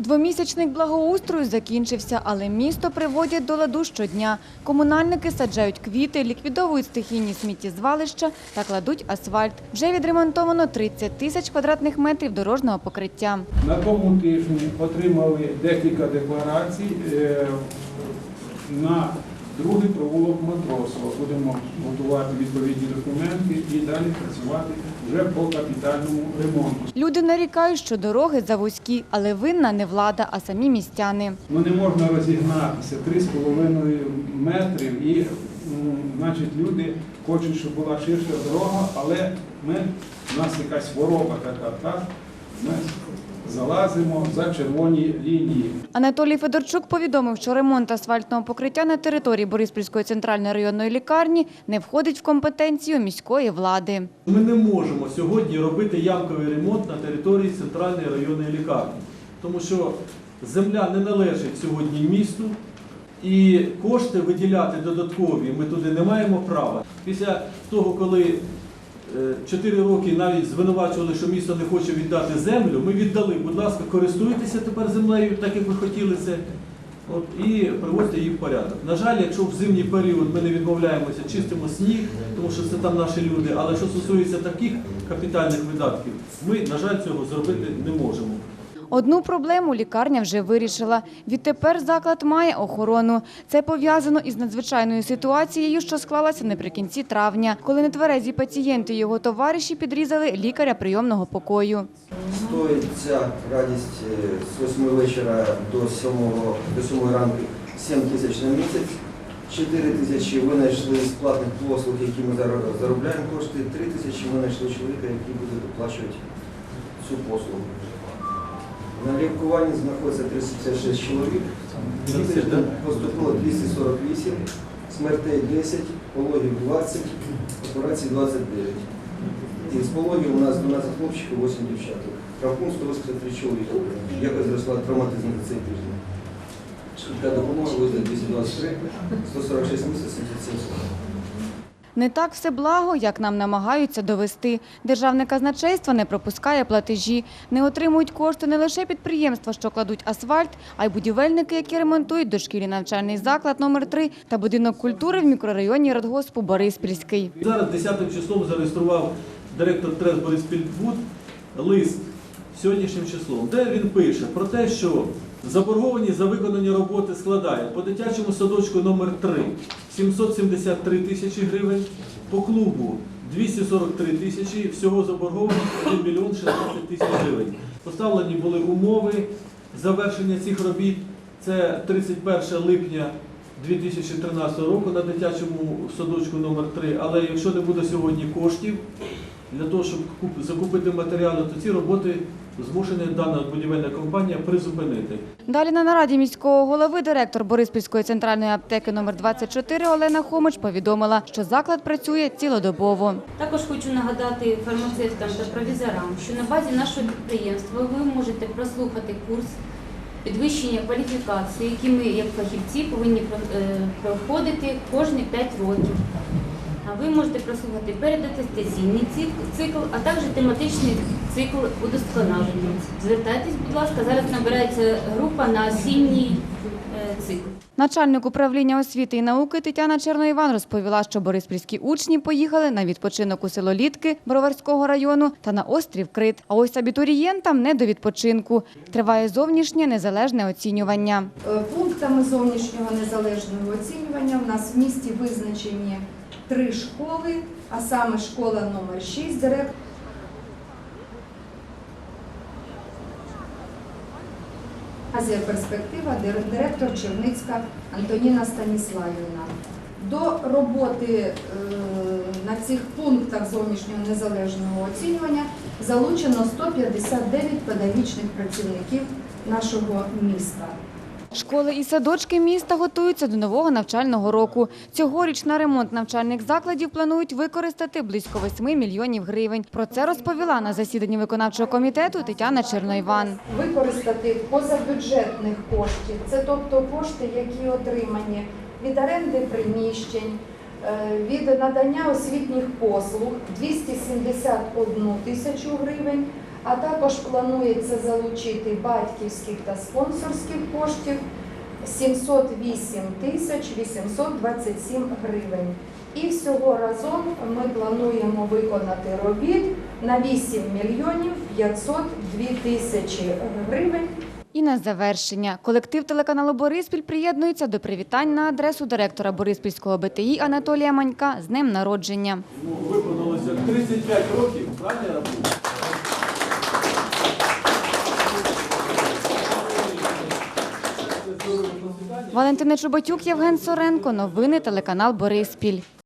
Двомісячник благоустрою закінчився, але місто приводять до ладу щодня. Комунальники саджають квіти, ліквідовують стихійні сміттєзвалища та кладуть асфальт. Вже відремонтовано 30 тисяч квадратних метрів дорожнього покриття. На тому тижні отримали декілька декларацій е, на другий провулок Матросова. Будемо готувати відповідні документи і далі працювати вже по капітальному ремонту. Люди нарікають, що дороги завузькі, але винна не влада, а самі містяни. Ну не можна розігнатися 3,5 метрів і значить, люди хочуть, щоб була ширша дорога, але ми, у нас якась хвороба така, так? Ми залазимо за червоні лінії. Анатолій Федорчук повідомив, що ремонт асфальтного покриття на території Бориспільської центральної районної лікарні не входить в компетенцію міської влади. Ми не можемо сьогодні робити ямковий ремонт на території центральної районної лікарні, тому що земля не належить сьогодні місту, і кошти виділяти додаткові ми туди не маємо права. Після того, коли 4 роки навіть звинувачували, що місто не хоче віддати землю, ми віддали, будь ласка, користуйтеся тепер землею, так як ви хотіли це. От, і приводьте її в порядок. На жаль, якщо в зимній період ми не відмовляємося, чистимо сніг, тому що це там наші люди, але що стосується таких капітальних видатків, ми, на жаль, цього зробити не можемо. Одну проблему лікарня вже вирішила. Відтепер заклад має охорону. Це пов'язано із надзвичайною ситуацією, що склалася наприкінці травня, коли нетверезі пацієнти і його товариші підрізали лікаря прийомного покою. Стоїть ця радість е, з 8 вечора до 7, до 7 ранку 7 тисяч на місяць. 4 тисячі ви знайшли з платних послуг, які ми зар- заробляємо кошти. 3 тисячі ми знайшли чоловіка, який буде оплачувати цю послугу. На лікуванні знаходиться 356 чоловік. Поступило 248, смертей 10, пологів 20, операцій 29. І з пологів у нас 12 хлопчиків, 8 дівчаток. Рахунок 183 чоловіка. Якось зросла травматизм за цей тиждень. Швидка допомога визнає 223, 146 місяців, 77 сотень. Не так все благо, як нам намагаються довести. Державне казначейство не пропускає платежі. Не отримують кошти не лише підприємства, що кладуть асфальт, а й будівельники, які ремонтують дошкільний навчальний заклад номер 3 та будинок культури в мікрорайоні радгоспу Бориспільський. Зараз 10 числом зареєстрував директор ТРЕС Бориспільбуд лист сьогоднішнім числом, де він пише про те, що заборгованість за виконані роботи складає по дитячому садочку номер 3 773 тисячі гривень, по клубу 243 тисячі, всього заборгованість 1 мільйон 16 тисяч гривень. Поставлені були умови завершення цих робіт. Це 31 липня 2013 року на дитячому садочку номер 3 Але якщо не буде сьогодні коштів для того, щоб куп- закупити матеріали, то ці роботи змушена дана будівельна компанія призупинити. Далі на нараді міського голови директор Бориспільської центральної аптеки номер 24 Олена Хомич повідомила, що заклад працює цілодобово. Також хочу нагадати фармацевтам та провізорам, що на базі нашого підприємства ви можете прослухати курс підвищення кваліфікації, який ми, як фахівці, повинні е, проходити кожні 5 років. Ви можете прослухати передатестаційний цикл, цикл, а також тематичний цикл удосконалення. Звертайтесь, будь ласка, зараз набирається група на осінній е, цикл. Начальник управління освіти і науки Тетяна Черноїван розповіла, що бориспільські учні поїхали на відпочинок у село Літки Броварського району та на острів Крит. А ось абітурієнтам не до відпочинку. Триває зовнішнє незалежне оцінювання. Е, Пунктами зовнішнього незалежного оцінювання в нас в місті визначені три школи, а саме школа номер 6, директор. Азія перспектива, дир- директор Черницька Антоніна Станіславівна. До роботи е, на цих пунктах зовнішнього незалежного оцінювання залучено 159 педагогічних працівників нашого міста. Школи і садочки міста готуються до нового навчального року. Цьогоріч на ремонт навчальних закладів планують використати близько 8 мільйонів гривень. Про це розповіла на засіданні виконавчого комітету Тетяна Черноїван. використати позабюджетних коштів, це тобто кошти, які отримані від оренди приміщень, е, від надання освітніх послуг 271 тисячу гривень, а також планується залучити батьківських та спонсорських коштів 708 тисяч 827 гривень. І всього разом ми плануємо виконати робіт на 8 мільйонів 502 тисячі гривень. І на завершення колектив телеканалу Бориспіль приєднується до привітань на адресу директора Бориспільського БТІ Анатолія Манька з днем народження. Ну, виповнилося 35 років, правильно я рахую? Валентина Чубатюк, Євген Соренко. Новини телеканал Бориспіль.